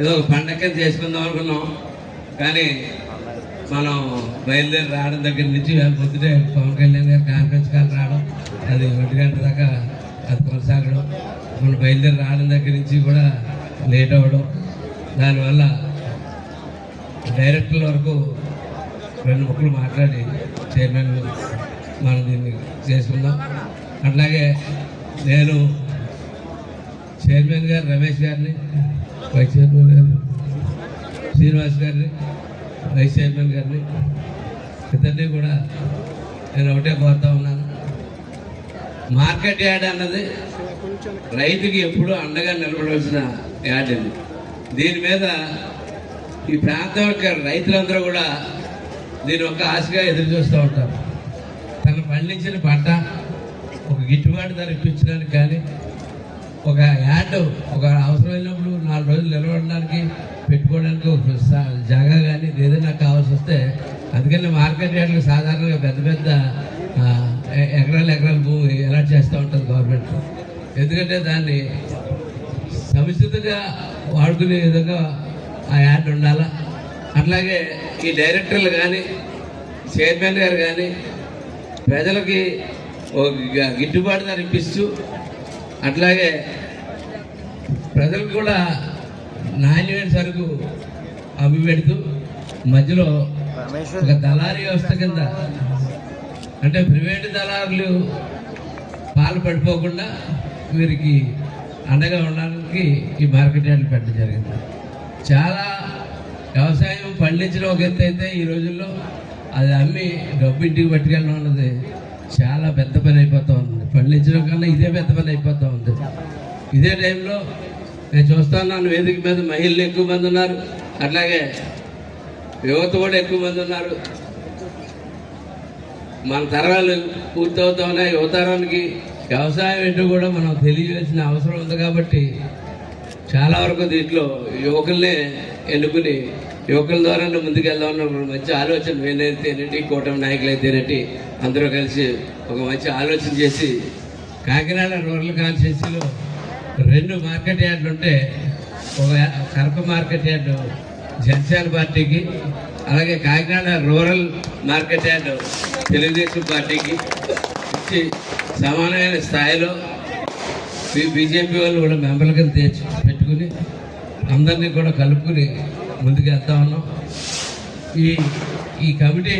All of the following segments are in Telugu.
ఏదో ఒక పండగ చేసుకుందాం అనుకున్నాం. కానీ మనం బయలుదేరి రావడం దగ్గర నుంచి పొద్దుటే పవన్ కళ్యాణ్ గారు కాన్ఫరెన్స్ కాల్ రావడం అది ఒంటి గంట దాకా అది కొనసాగడం. మనం బయలుదేరి రావడం దగ్గర నుంచి కూడా లేట్ అవ్వడం. దానివల్ల డైరెక్టర్ల వరకు రెండు ముక్కలు మాట్లాడి చైర్మన్ మనం దీన్ని చేసుకుందాం. అట్లాగే నేను చైర్మన్ గారు రమేష్ గారిని వైస్ చైర్మన్ గారిని శ్రీనివాస్ గారిని వైస్ చైర్మన్ గారిని ఇద్దరిని కూడా నేను ఒకటే కోరుతా ఉన్నాను. మార్కెట్ యార్డ్ అన్నది రైతుకి ఎప్పుడూ అండగా నిలబడవలసిన యార్డ్ ఇది. దీని మీద ఈ ప్రాంతం యొక్క రైతులందరూ కూడా దీని ఒక ఆశగా ఎదురు చూస్తూ ఉంటారు. తను పండించిన పంట ఒక గిట్టుబాటు ధర ఇప్పించడానికి కానీ ఒక యాడ్ ఒక అవసరమైనప్పుడు నాలుగు రోజులు నిలబడడానికి పెట్టుకోవడానికి ఒక జాగా కానీ ఏదైనా కావాల్సి వస్తే అందుకని మార్కెట్ రేట్లు సాధారణంగా పెద్ద పెద్ద ఎకరాలు ఎకరాలు భూమి అలాట్ చేస్తూ ఉంటుంది గవర్నమెంట్. ఎందుకంటే దాన్ని సముచితంగా వాడుకునే విధంగా ఆ యాడ్ ఉండాలా? అట్లాగే ఈ డైరెక్టర్లు కానీ చైర్మన్ గారు కానీ ప్రజలకి ఒక గిట్టుబాటు ధర ఇప్పిస్తూ అట్లాగే ప్రజలకు కూడా నాణ్యమైన సరుకు అమ్మి పెడుతూ మధ్యలో ఒక దళారీ వ్యవస్థ కింద అంటే ప్రైవేటు దళారులు పాలు పడిపోకుండా వీరికి అండగా ఉండడానికి ఈ మార్కెట్ యార్డ్లు పెట్టడం జరిగింది. చాలా వ్యవసాయం పండించడం ఒక ఎత్తు అయితే ఈ రోజుల్లో అది అమ్మి డబ్బు ఇంటికి పట్టుకెళ్ళడం అన్నది చాలా పెద్ద పని అయిపోతూ ఉంది. పండించడం కన్నా ఇదే పెద్ద పని అయిపోతూ ఉంది. ఇదే టైంలో నేను చూస్తున్నాను వేదిక మీద మహిళలు ఎక్కువ మంది ఉన్నారు. అట్లాగే యువత కూడా ఎక్కువ మంది ఉన్నారు. మన తరాలు పూర్తవుతా ఉన్నాయి. యువతరానికి వ్యవసాయం ఏంటో కూడా మనం తెలియజేసిన అవసరం ఉంది కాబట్టి చాలా వరకు దీంట్లో యువకుల్నే ఎన్నుకుని యువకుల ద్వారా ముందుకెళ్దామన్న ఒక మంచి ఆలోచన నేనైతేనేటి కూటమి నాయకులు అయితేనేటి అందరూ కలిసి ఒక మంచి ఆలోచన చేసి కాకినాడ రూరల్ కాన్స్టిట్యూన్సీలో రెండు మార్కెట్ యార్డులు ఉంటే ఒక కరప మార్కెట్ యార్డు జనసేన పార్టీకి అలాగే Kakinada rural market yard Telugu Desam పార్టీకి ఇచ్చి సమానమైన స్థాయిలో బీజేపీ వాళ్ళు కూడా మెంబర్ల కింద తెచ్చి పెట్టుకుని అందరినీ కూడా కలుపుకుని ముందుకు వెళ్తా ఉన్నాం. ఈ ఈ కమిటీ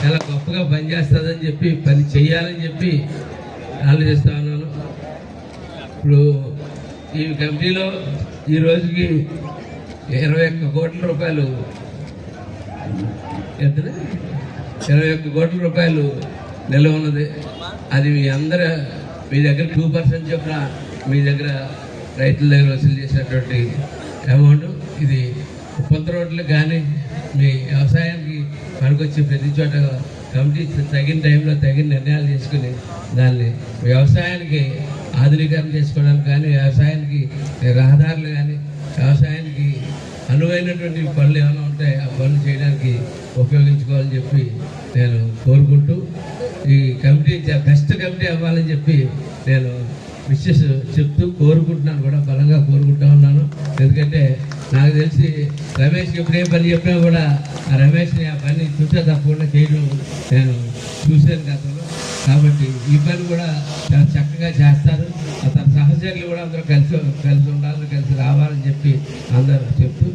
చాలా గొప్పగా పనిచేస్తుందని చెప్పి పని చేయాలని చెప్పి ఆలోచిస్తా ఉన్నాను. ఇప్పుడు ఈ కమిటీలో ఈ రోజుకి ఇరవై ఒక్క కోట్ల రూపాయలు ఎంత ఇరవై ఒక్క కోట్ల రూపాయలు నిల్వ ఉన్నది. అది మీ అందరూ మీ దగ్గర టూ పర్సెంట్ చొప్పున మీ దగ్గర రైతుల దగ్గర వసూలు చేసినటువంటి అమౌంట్. ఇది కొత్త రోడ్లకు కానీ మీ వ్యవసాయానికి పనికొచ్చే ప్రతి చోట కమిటీ తగిన టైంలో తగిన నిర్ణయాలు తీసుకుని దాన్ని వ్యవసాయానికి ఆధునీకరణ చేసుకోవడానికి కానీ వ్యవసాయానికి రహదారులు కానీ వ్యవసాయానికి అనువైనటువంటి పనులు ఏమైనా ఉంటే ఆ పనులు చేయడానికి ఉపయోగించుకోవాలని చెప్పి నేను కోరుకుంటూ ఈ కమిటీ బెస్ట్ కమిటీ అవ్వాలని చెప్పి నేను విషెస్ చెప్తూ కోరుకుంటున్నాను కూడా బలంగా. నాకు తెలిసి రమేష్కి ఎప్పుడు ఏ పని చెప్పినా కూడా ఆ రమేష్ని ఆ పని చూసే తప్పకుండా చేయడం నేను చూశాను గతంలో. కాబట్టి ఈ పని కూడా చాలా చక్కగా చేస్తారు. తన సహచరులు కూడా అందరూ కలిసి కలిసి ఉండాలని కలిసి రావాలని చెప్పి అందరూ చెప్తూ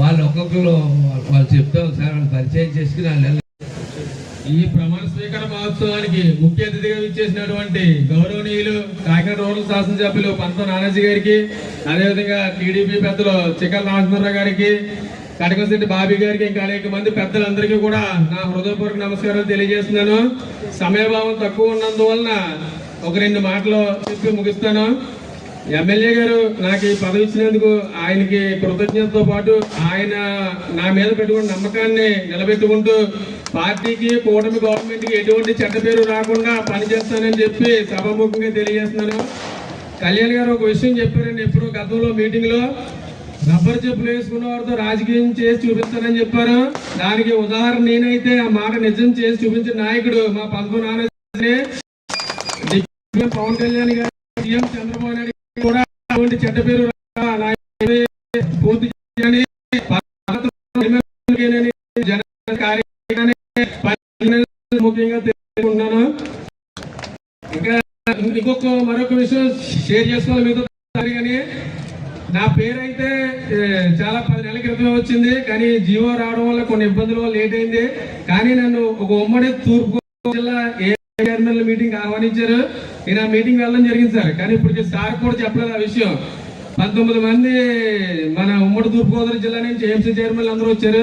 వాళ్ళు ఒక్కొక్కరు వాళ్ళు చెప్తే ఒకసారి వాళ్ళు పరిచయం చేసుకుని వాళ్ళు ఈ ప్రమాణ స్వీకార మహోత్సవానికి ముఖ్య అతిథిగా ఇచ్చేసినటువంటి గౌరవనీయులు కాకినాడ రూరల్ శాసనసభ్యులు పంత నానాజీ గారికి అదేవిధంగా టీడీపీ పెద్దలు చికల్ రామచంద్రరావు గారికి కటకశెట్టి బాబీ గారికి ఇంకా అనేక మంది పెద్దలందరికీ కూడా నా హృదయపూర్వక నమస్కారాలు తెలియజేస్తున్నాను. సమయభావం తక్కువ ఉన్నందువలన ఒక రెండు మాటలు చెప్పి ముగిస్తాను. ఎమ్మెల్యే గారు నాకు ఈ పదవి ఇచ్చినందుకు ఆయనకి కృతజ్ఞతతో పాటు ఆయన నా మీద పెట్టుకున్న నమ్మకాన్ని నిలబెట్టుకుంటూ పార్టీకి కూటమి గవర్నమెంట్కి ఎటువంటి చెడ్డ పేరు రాకుండా పనిచేస్తానని చెప్పి సభాముఖంగా తెలియజేస్తున్నాను. కళ్యాణ్ గారు ఒక విషయం చెప్పారండి ఎప్పుడు గతంలో మీటింగ్లో రబ్బర్ చెప్పులు వేసుకున్న వారితో రాజకీయం చేసి చూపిస్తానని చెప్పారు. దానికి ఉదాహరణ నేనైతే ఆ మాట నిజం చేసి చూపించిన నాయకుడు మా పద్మ నారాయణ పవన్ కళ్యాణ్ గారు సీఎం చంద్రబాబు నాయుడు కూడా అటువంటి చెడ్డ పేరు రా- పూర్తి చేయాలని పని తెలుసుకుంటున్నాను ఇంకా ఇంకొక మరొక విషయం షేర్ చేసుకోవాలి మీతో కానీ నా పేరు అయితే చాలా పది నెలల క్రితమే వచ్చింది కానీ జీవో రావడం వల్ల కొన్ని ఇబ్బందుల వల్ల లేట్ అయింది. కానీ నన్ను ఒక ఉమ్మడి తూర్పు జిల్లా ఏ చైర్మన్ మీటింగ్ ఆహ్వానించారు. నేను ఆ మీటింగ్ వెళ్ళడం జరిగింది సార్. కానీ ఇప్పుడు సార్ కూడా చెప్పలేదు ఆ విషయం. పంతొమ్మిది మంది మన ఉమ్మడి తూర్పుగోదావరి జిల్లా నుంచి ఏఎంసీ చైర్మన్లు అందరూ వచ్చారు.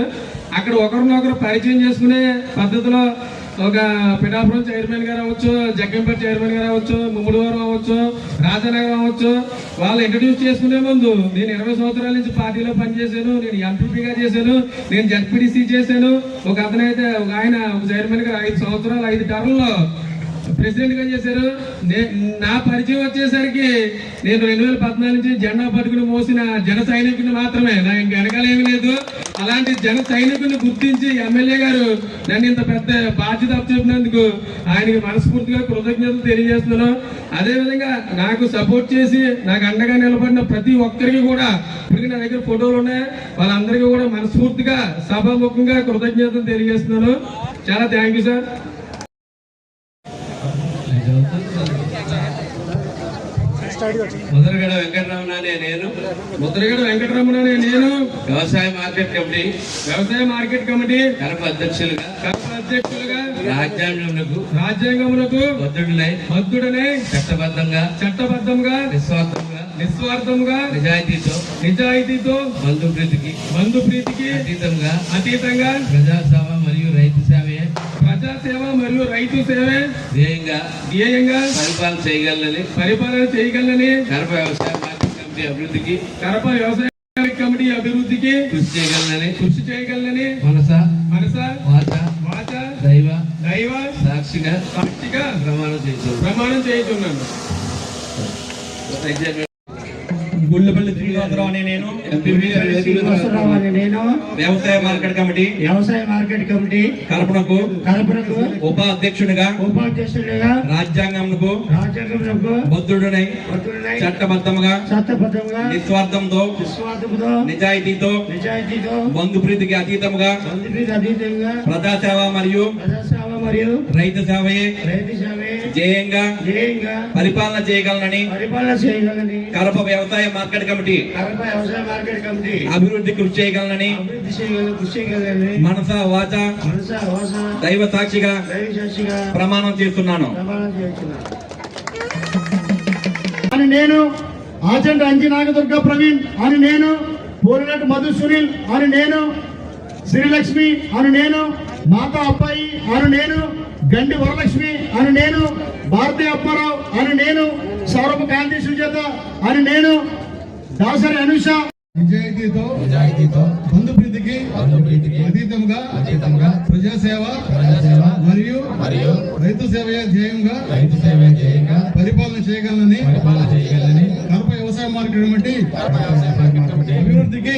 అక్కడ ఒకరినొకరు పరిచయం చేసుకునే పద్ధతిలో ఒక పిఠాపురం చైర్మన్ గారు అవ్వచ్చు జగ్గంపేట చైర్మన్ గారు అవ్వచ్చు ముమ్మడివారం అవ్వచ్చు రాజనగరం అవ్వచ్చు వాళ్ళు ఇంట్రడ్యూస్ చేసుకునే ముందు నేను ఇరవై సంవత్సరాల నుంచి పార్టీలో పనిచేశాను నేను ఎంపీపీగా చేశాను నేను జడ్పీడీసీ చేశాను. ఒక అతనైతే ఒక ఆయన ఒక చైర్మన్ గారు ఐదు సంవత్సరాలు ఐదు టర్మ్లో ప్రెసిడెంట్గా చేశారు. నా పరిచయం వచ్చేసరికి నేను రెండు వేల పద్నాలుగు నుంచి జెండా పట్టుకుని మోసిన జన సైనికుని మాత్రమే. నా ఇంక వెనకాలేమీ లేదు. అలాంటి జన సైనికుని గుర్తించి ఎమ్మెల్యే గారు నన్ను ఇంత పెద్ద బాధ్యత అప్పచెప్పినందుకు ఆయనకి మనస్ఫూర్తిగా కృతజ్ఞతలు తెలియజేస్తున్నాను. అదేవిధంగా నాకు సపోర్ట్ చేసి నాకు అండగా నిలబడిన ప్రతి ఒక్కరికి కూడా ఇప్పటికి నా దగ్గర ఫోటోలు ఉన్నాయి. వాళ్ళందరికీ కూడా మనస్ఫూర్తిగా సభాముఖంగా కృతజ్ఞతలు తెలియజేస్తున్నాను. చాలా thank you sir. Mudragada Venkataramana నేను. ముద్రగడ వెంకటరమణ అనే నేను. వ్యవసాయ మార్కెట్ కమిటీ. వ్యవసాయ మార్కెట్ కమిటీ కడప అధ్యక్షులుగా కడప అధ్యక్షులుగా రాజ్యాంగమునకు రాజ్యాంగములకు బద్ధుడినై బద్ధుడనే చట్టబద్ధంగా చట్టబద్ధంగా నిస్వార్థంగా నిస్వార్థంగా నిజాయితీతో నిజాయితీతో బంధుప్రీతికి బంధు ప్రీతికి అతీతంగా అతీతంగా ప్రజాసేవ మరియు రైతు సేవ ప్రజాసేవ మరియు రైతు సేవే ధ్యేయంగా ధ్యేయంగా పరిపాలన చేయగలని పరిపాలన చేయగలని కడప వ్యవసాయ మార్కెట్ కమిటీ అభివృద్ధికి కడప వ్యవసాయ కమిటీ అభివృద్ధికి కృషి చేయగలనని కృషి చేయగలని మనస మనస వాచ వాచ దైవ దైవ సాక్షిగా సాక్షిగా ప్రమాణం చేస్తున్నాను ప్రమాణం చేయుచున్నాను. గుళ్ళపల్లి శ్రీనివాసరావు అనే నేను నేను వ్యవసాయ మార్కెట్ కమిటీ వ్యవసాయ మార్కెట్ కమిటీ కల్పనకు కడపనకు ఉపాధ్యక్షుడిగా ఉపాధ్యక్షుడిగా రాజ్యాంగంకు రాజ్యాంగంలో బద్ధుడనై భద్రుడై చట్టబద్ధముగా చట్టబద్ధంగా నిస్వార్థంతో విశ్వాసముతో నిజాయితీతో నిజాయితీతో బంధుప్రీతికి అతీతముగా బంధుప్రీతి అతీతంగా ప్రజాసేవ మరియు ప్రజాసేవ మరియు రైతు సేవయే రైతు సేవే ధ్యేయంగా పరిపాలన చేయగలనని పరిపాలన చేయగలని కడప వ్యవసాయ మార్కెట్ కమిటీ కడప వ్యవసాయ మార్కెట్ కమిటీ అభివృద్ధి కృషి చేయగలనని అభివృద్ధి చేయగల కృషి చేయగలని మనస వాచ మనస వాస దైవ సాక్షిగా దైవ సాక్షిగా ప్రమాణం చేస్తున్నాను. ప్రమాణం చేస్తున్నాను. అని నేను ఆచంట అంజి నాగదుర్గ ప్రవీణ్ అని నేను పోలినట్టు మధు సునీల్ అని నేను శ్రీలక్ష్మి అని నేను మాత అప్పాయి అని నేను గండి వరలక్ష్మి అని నేను భారతీ అప్పారావు అని నేను సౌరభ కాంతి సుజాత అని నేను దాసరి అనుష. నిజాయితీతో నిజాయితీతో బంధుప్రీతికి బంధుప్రీతికి అతీతంగా అతీతంగా ప్రజాసేవ ప్రజాసేవ మరియు మరియు రైతు సేవయే ధ్యేయంగా రైతు సేవ ధ్యేయంగా పరిపాలన చేయగలనని పరిపాలన చేయగలనని కడప వ్యవసాయ మార్కెట్ కమిటీ అభివృద్ధికి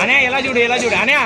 అనే ఎలా చూడు ఎలా చూడు అనే